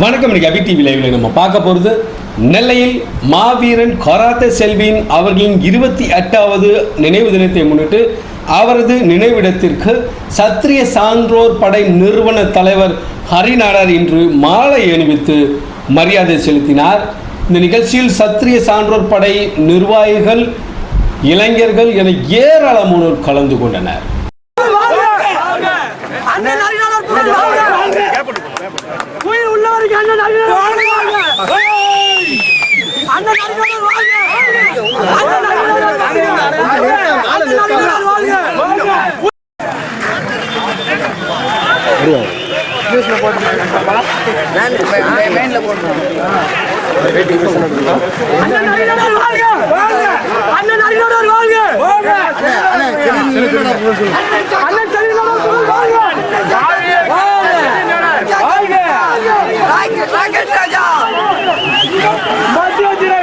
வணக்கம் இன்னைக்கு அபி டிவி லைவ்ல நம்ம பார்க்க போகிறது நெல்லையில் மாவீரன் கராத்தே செல்வின் அவர்களின் இருபத்தி எட்டாவது நினைவு தினத்தை முன்னிட்டு அவரது நினைவிடத்திற்கு சத்திரிய சான்றோர் படை நிறுவன தலைவர் ஹரிநாடர் இன்று மாலை அணிவித்து மரியாதை செலுத்தினார். இந்த நிகழ்ச்சியில் சத்திரிய சான்றோர் படை நிர்வாகிகள் இளைஞர்கள் என ஏராளமானோர் கலந்து கொண்டனர் அண்ணன் அறிஞர் புகழ் வாழ்க! உயிர் உள்ளவருக்கு அண்ணன் அறிஞர் வாழ்க! அண்ணன் அறிஞர் வாழ்க! அண்ணன் அறிஞர் வாழ்க! அண்ணன் அறிஞர் வாழ்க! அண்ணன் அறிஞர் வாழ்க! அண்ணன் அறிஞர் வாழ்க! அண்ணன் செல்வனார் புகழ் வாழ்க! ராக்கெட் ராக்கெட் ராஜா மத்திய திரை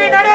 விடல்